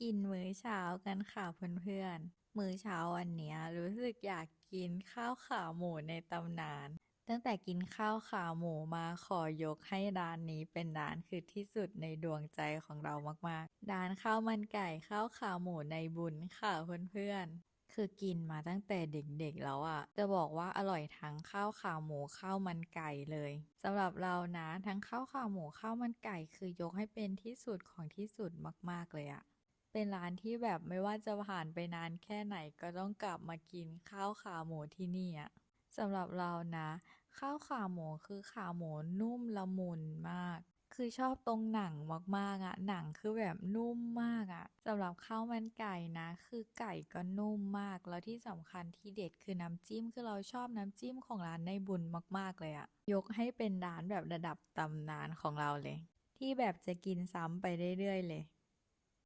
กินมื้อเช้ากันค่ะเพื่อนๆ มื้อเช้าวันเนี้ยรู้สึกอยากกินข้าวขาหมูในตำนาน ตั้งแต่กินข้าวขาหมูมาขอยกให้ร้านนี้เป็นร้านคือที่สุดในดวงใจของเรามากๆ ร้านข้าวมันไก่ข้าวขาหมูในบุญค่ะเพื่อนๆคือกินมาตั้งแต่เด็กๆแล้วอะ่ะ จะบอกว่าอร่อยทั้งข้าวขาหมูข้าวมันไก่เลยสำหรับเรานะ ทั้งข้าวขาหมูข้าวมันไก่คือยกให้เป็นที่สุดของที่สุดมากๆเลยอะ เป็นร้านที่แบบไม่ว่าจะผ่านไปนานแค่ไหนก็ต้องกลับมากินข้าวขาหมูที่นี่อะสำหรับเรานะ ข้าวขาหมูคือขาหมูนุ่มละมุนมาก คือชอบตรงหนังมากๆอะหนังคือแบบนุ่มมากอะสำหรับข้าวมันไก่นะ คือไก่ก็นุ่มมากแล้วที่สำคัญที่เด็ดคือน้ำจิ้มคือเราชอบน้ำจิ้มของร้านในบุญมากๆเลยอะยกให้เป็นร้านแบบระดับตำนานของเราเลย ที่แบบจะกินซ้ำไปเรื่อยๆเลย